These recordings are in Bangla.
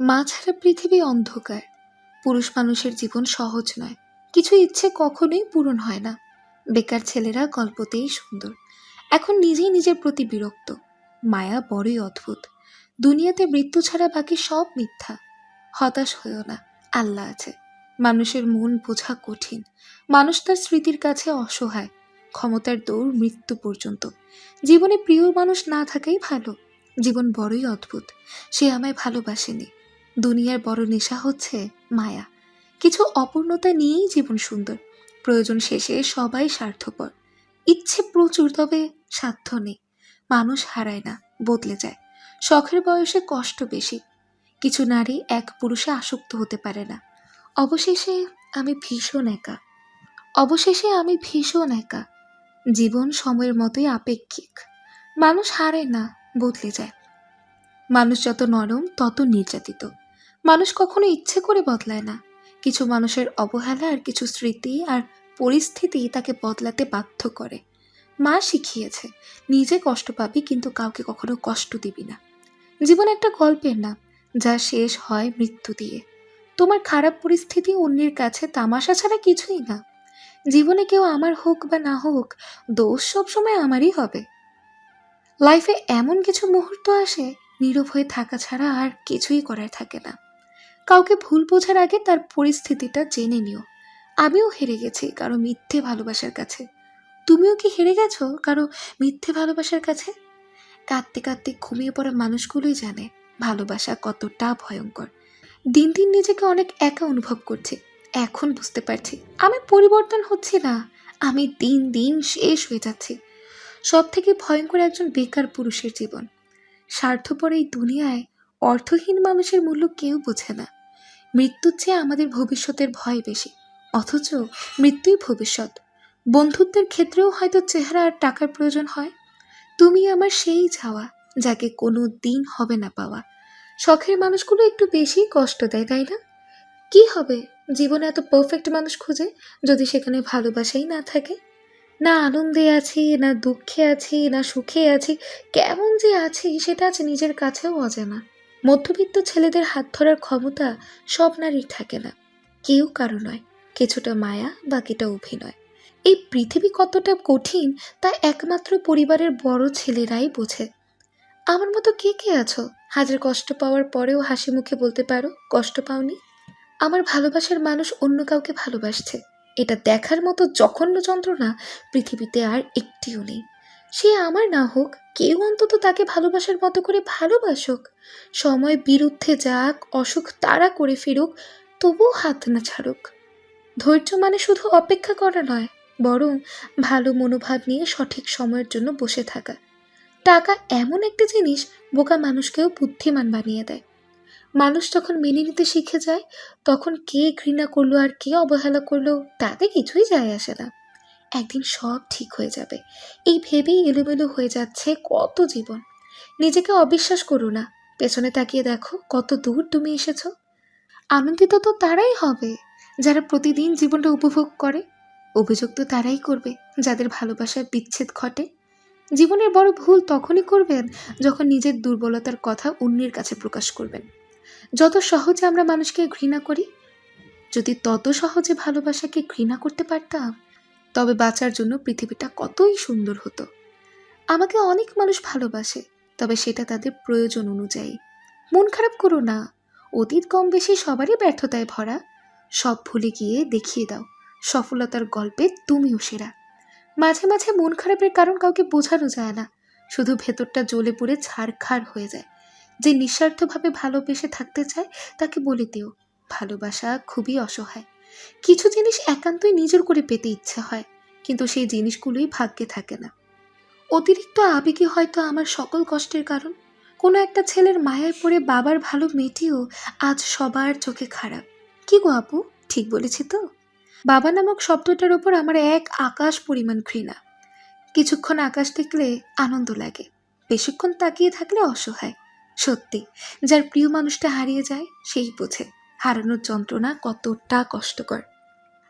মা ছাড়া পৃথিবী অন্ধকার। পুরুষ মানুষের জীবন সহজ নয়। কিছু ইচ্ছে কখনোই পূরণ হয় না। বেকার ছেলেরা গল্পতেই সুন্দর। এখন নিজেই নিজের প্রতি বিরক্ত। মায়া বড়ই অদ্ভুত। দুনিয়াতে মৃত্যু ছাড়া বাকি সব মিথ্যা। হতাশ হয়েও না। আল্লাহ আছে। মানুষের মন বোঝা কঠিন। মানুষ তার স্মৃতির কাছে অসহায়। ক্ষমতার দৌড় মৃত্যু পর্যন্ত। জীবনে প্রিয় মানুষ না থাকাই ভালো। জীবন বড়ই অদ্ভুত। সে আমায় ভালোবাসেনি। দুনিয়ার বড় নেশা হচ্ছে মায়া। কিছু অপূর্ণতা নিয়েই জীবন সুন্দর। প্রয়োজন শেষে সবাই স্বার্থপর। ইচ্ছে প্রচুর, তবে সাধ্য নেই। মানুষ হারায় না, বদলে যায়। শখের বয়সে কষ্ট বেশি। কিছু নারী এক পুরুষে আসক্ত হতে পারে না। অবশেষে আমি ভীষণ একা। অবশেষে আমি ভীষণ একা। জীবন সময়ের মতোই আপেক্ষিক। মানুষ হারে না, বদলে যায়। মানুষ যত নরম, তত নির্যাতিত। মানুষ কখনো ইচ্ছে করে বদলায় না। কিছু মানুষের অবহেলা আর কিছু স্মৃতি আর পরিস্থিতি তাকে বদলাতে বাধ্য করে। মা শিখিয়েছে, নিজে কষ্ট পাবি কিন্তু কাউকে কখনো কষ্ট দিবি না। জীবন একটা গল্পের নাম, যা শেষ হয় মৃত্যু দিয়ে। তোমার খারাপ পরিস্থিতি অন্যের কাছে তামাশা ছাড়া কিছুই না। জীবনে কেউ আমার হোক বা না হোক, দোষ সবসময় আমারই হবে। লাইফে এমন কিছু মুহূর্ত আসে, নীরব হয়ে থাকা ছাড়া আর কিছুই করার থাকে না। কাউকে ভুল বোঝার আগে তার পরিস্থিতিটা জেনে নিও। আমিও হেরে গেছি কারও মিথ্যে ভালোবাসার কাছে। তুমিও কি হেরে গেছো কারও মিথ্যে ভালোবাসার কাছে? কাঁদতে কাঁদতে ঘুমিয়ে পড়া মানুষগুলোই জানে ভালোবাসা কতটা ভয়ঙ্কর। দিন দিন নিজেকে অনেক একা অনুভব করছি। এখন বুঝতে পারছি, আমি পরিবর্তন হচ্ছি না। আমি দিন দিন শেষ হয়ে যাচ্ছি। সব থেকে ভয়ঙ্কর একজন বেকার পুরুষের জীবন। স্বার্থপর এই দুনিয়ায় অর্থহীন মানুষের মূল্য কেউ বোঝে না। মৃত্যুর চেয়ে আমাদের ভবিষ্যতের ভয় বেশি। অথচ মৃত্যুই ভবিষ্যৎ। বন্ধুত্বের ক্ষেত্রেও হয়তো চেহারা আর টাকার প্রয়োজন হয়। তুমি আমার সেই যাওয়া যাকে কোনো দিন হবে না পাওয়া। শখের মানুষগুলো একটু বেশি কষ্ট দেয়, তাই না? কি হবে? জীবনে এত পারফেক্ট মানুষ খুঁজে যদি সেখানে ভালোবাসাই না থাকে? না আনন্দে আছি, না দুঃখে আছি, না সুখে আছি, কেমন যে আছি সেটা আজ নিজের কাছেও অজানা। মধ্যবিত্ত ছেলেদের হাত ধরার ক্ষমতা সব নারীর থাকে না। কেউ কারও নয়, কিছুটা মায়া, বাকিটা অভিনয়। এই পৃথিবী কতটা কঠিন, তা একমাত্র পরিবারের বড় ছেলেরাই বোঝে। আমার মতো কে কে আছো? হাজার কষ্ট পাওয়ার পরেও হাসি মুখে বলতে পারো, কষ্ট পাওনি? আমার ভালোবাসার মানুষ অন্য কাউকে ভালোবাসছে। এটা দেখার মতো জঘন্য যন্ত্রণা পৃথিবীতে আর একটিও নেই। সে আমার না হোক, কেউ অন্তত তাকে ভালোবাসার মতো করে ভালোবাসুক। সময় বিরুদ্ধে যাক, অসুখ তারা করে ফিরুক, তবুও হাত না ছাড়ুক। ধৈর্য মানে শুধু অপেক্ষা করা নয়, বরং ভালো মনোভাব নিয়ে সঠিক সময়ের জন্য বসে থাকা। টাকা এমন একটা জিনিস, বোকা মানুষকেও বুদ্ধিমান বানিয়ে দেয়। মানুষ যখন মেনে নিতে শিখে যায়, তখন কে ঘৃণা করল আর কে অবহেলা করল, তাতে কিছুই যায় আসে না। একদিন সব ঠিক হয়ে যাবে। এই ভেবেই এলোমেলো হয়ে যাচ্ছে কত জীবন। নিজেকে অবিশ্বাস করো না। পেছনে তাকিয়ে দেখো কত দূর তুমি এসেছ। আনন্দিত তো তারাই হবে, যারা প্রতিদিন জীবনটা উপভোগ করে। অভিযোগ তো তারাই করবে, যাদের ভালোবাসার বিচ্ছেদ ঘটে। জীবনের বড় ভুল তখনই করবেন যখন নিজের দুর্বলতার কথা অন্যের কাছে প্রকাশ করবেন। যত সহজে আমরা মানুষকে ঘৃণা করি, যদি তত সহজে ভালোবাসাকে ঘৃণা করতে পারতাম তবে বাঁচার জন্য পৃথিবীটা কতই সুন্দর হতো। আমাকে অনেক মানুষ ভালোবাসে, তবে সেটা তাদের প্রয়োজন অনুযায়ী। মন খারাপ করো না। অতীত কম বেশি সবারই ব্যর্থতায় ভরা। সব ভুলে গিয়ে দেখিয়ে দাও, সফলতার গল্পে তুমিও সেরা। মাঝে মাঝে মন খারাপের কারণ কাউকে বোঝানো যায় না। শুধু ভেতরটা জ্বলে পুড়ে ছাড়খাড় হয়ে যায়। যে নিঃস্বার্থভাবে ভালোবেসে থাকতে চায়, তাকে বলে দিও, ভালোবাসা খুবই অসহায়। কিছু জিনিস একান্তই নিজের করে পেতে ইচ্ছে হয়, কিন্তু সেই জিনিসগুলোই ভাগ্যে থাকে না। অতিরিক্ত আবেগে হয়তো আমার সকল কষ্টের কারণ, কোনো একটা ছেলের মায়ায় পড়ে বাবার ভালো মেয়েটিও আজ সবার চোখে খারাপ। কি গো আপু, ঠিক বলেছি তো? বাবা নামক শব্দটার ওপর আমার এক আকাশ পরিমাণ ঘৃণা। কিছুক্ষণ আকাশ দেখলে আনন্দ লাগে, বেশিক্ষণ তাকিয়ে থাকলে অসহায়। সত্যি, যার প্রিয় মানুষটা হারিয়ে যায়, সেই বোঝে। হারানোর যন্ত্রণা কতটা কষ্টকর।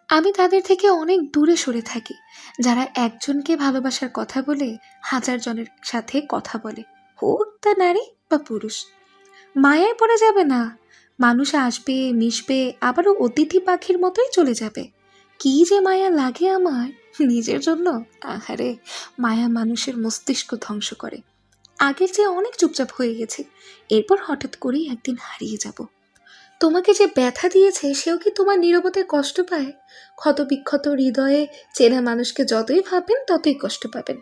আমি তাদের থেকে অনেক দূরে সরে থাকি, যারা একজনকে ভালোবাসার কথা বলে হাজার জনের সাথে কথা বলে, হোক তা নারী বা পুরুষ। মায়ায় পড়া যাবে না, মানুষ আসবে, মিশবে, আবারও অতিথি পাখির মতোই চলে যাবে। কি যে মায়া লাগে আমার নিজের জন্য? আহারে, মায়া মানুষের মস্তিষ্ক ধ্বংস করে। আগের চেয়ে অনেক চুপচাপ হয়ে গেছি, এরপর হঠাৎ করেই একদিন হারিয়ে যাব। তোমাকে যে ব্যথা দিয়েছে, সেও কি তোমার নীরবতায় কষ্ট পায়? ক্ষত বিক্ষত হৃদয়ে চেনা মানুষকে যতই ভাববেন, ততই কষ্ট পাবেন।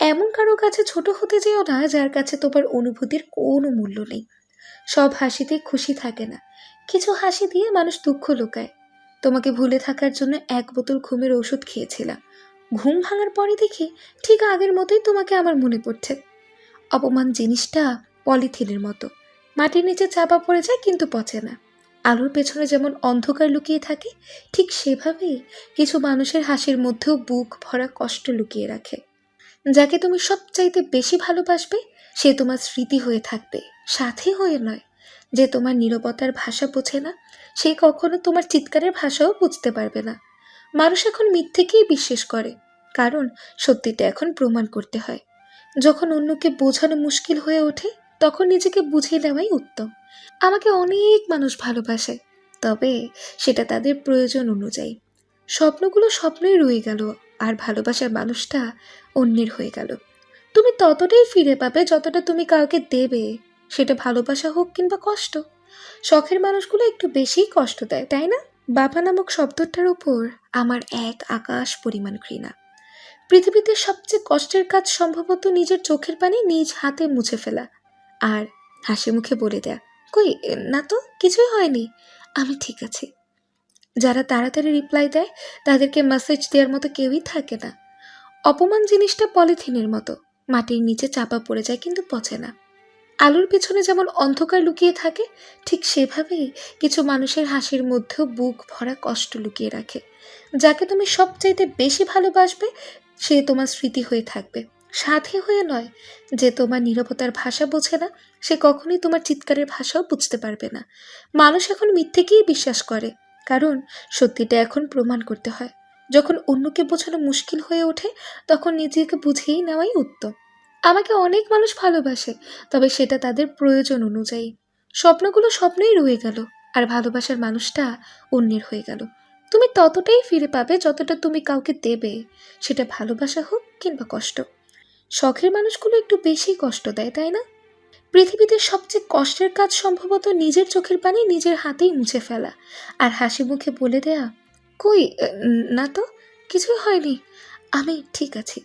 এমন কারও কাছে ছোট হতে যেও না, যার কাছে তোমার অনুভূতির কোনো মূল্য নেই। সব হাসিতে খুশি থাকে না। কিছু হাসি দিয়ে মানুষ দুঃখ লুকায়। তোমাকে ভুলে থাকার জন্য এক বোতল ঘুমের ওষুধ খেয়েছিলাম। ঘুম ভাঙার পরে দেখি ঠিক আগের মতোই তোমাকে আমার মনে পড়ছে। অপমান জিনিসটা পলিথিনের মতো। মাটির নিচে চাপা পড়ে যায় কিন্তু পচে না। আলোর পেছনে যেমন অন্ধকার লুকিয়ে থাকে, ঠিক সেভাবেই কিছু মানুষের হাসির মধ্যেও বুক ভরা কষ্ট লুকিয়ে রাখে। যাকে তুমি সবচাইতে বেশি ভালোবাসবে, সে তোমার স্মৃতি হয়ে থাকবে, সাথে হয়ে নয়। যে তোমার নীরবতার ভাষা বোঝে না, সে কখনো তোমার চিৎকারের ভাষাও বুঝতে পারবে না। মানুষ এখন মিথ্যেকেই বিশ্বাস করে, কারণ সত্যিটা এখন প্রমাণ করতে হয়। যখন অন্যকে বোঝানো মুশকিল হয়ে ওঠে তখন নিজেকে বুঝিয়ে দেওয়াই উত্তম। আমাকে অনেক মানুষ ভালোবাসে, তবে সেটা তাদের প্রয়োজন অনুযায়ী। স্বপ্নগুলো স্বপ্নই রয়ে গেল, আর ভালোবাসার মানুষটা অন্যের হয়ে গেল। তুমি ততটাই ফিরে পাবে যতটা তুমি কাউকে দেবে, সেটা ভালোবাসা হোক কিংবা কষ্ট। শখের মানুষগুলো একটু বেশিই কষ্ট দেয়, তাই না? বাবা নামক শব্দটার উপর আমার এক আকাশ পরিমাণ ঘৃণা। পৃথিবীতে সবচেয়ে কষ্টের কাজ সম্ভবত নিজের চোখের পানি নিজ হাতে মুছে ফেলা। আর হাসি মুখে বলে দেয়া, কই, না তো, কিছুই হয়নি। আমি ঠিক আছি। যারা তাড়াতাড়ি রিপ্লাই দেয়, তাদেরকে মেসেজ দেওয়ার মতো কেউই থাকে না। অপমান জিনিসটা পলিথিনের মতো, মাটির নিচে চাপা পড়ে যায় কিন্তু পচে না। আলোর পেছনে যেমন অন্ধকার লুকিয়ে থাকে, ঠিক সেভাবেই কিছু মানুষের হাসির মধ্যেও বুক ভরা কষ্ট লুকিয়ে রাখে। যাকে তুমি সবচাইতে বেশি ভালোবাসবে, সে তোমার স্মৃতি হয়ে থাকবে। সাথী হয়ে নয় যে তোমার নীরবতার ভাষা বোঝে না, সে কখনোই তোমার চিৎকারের ভাষাও বুঝতে পারবে না। মানুষ এখন মিথ্যেকেই বিশ্বাস করে, কারণ সত্যিটা এখন প্রমাণ করতে হয়। যখন অন্যকে বোঝানো মুশকিল হয়ে ওঠে, তখন নিজেকে বুঝিয়েই নেওয়াই উত্তম। আমাকে অনেক মানুষ ভালোবাসে, তবে সেটা তাদের প্রয়োজন অনুযায়ী। স্বপ্নগুলো স্বপ্নই রয়ে গেল, আর ভালোবাসার মানুষটা অন্যের হয়ে গেল। তুমি ততটাই ফিরে পাবে যতটা তুমি কাউকে দেবে। সেটা ভালোবাসা হোক কিংবা কষ্ট। শখের মানুষগুলো একটু বেশি কষ্ট দেয়, তাই না? পৃথিবীতে সবচেয়ে কষ্টের কাজ সম্ভবত নিজের চোখের পানি নিজের হাতেই মুছে ফেলা। আর হাসি মুখে বলে দেয়া, কই না তো, কিছুই হয়নি। আমি ঠিক আছি।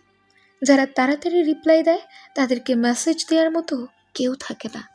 যারা তাড়াতাড়ি রিপ্লাই দেয়, তাদেরকে মেসেজ দেওয়ার মতো কেউ থাকে না।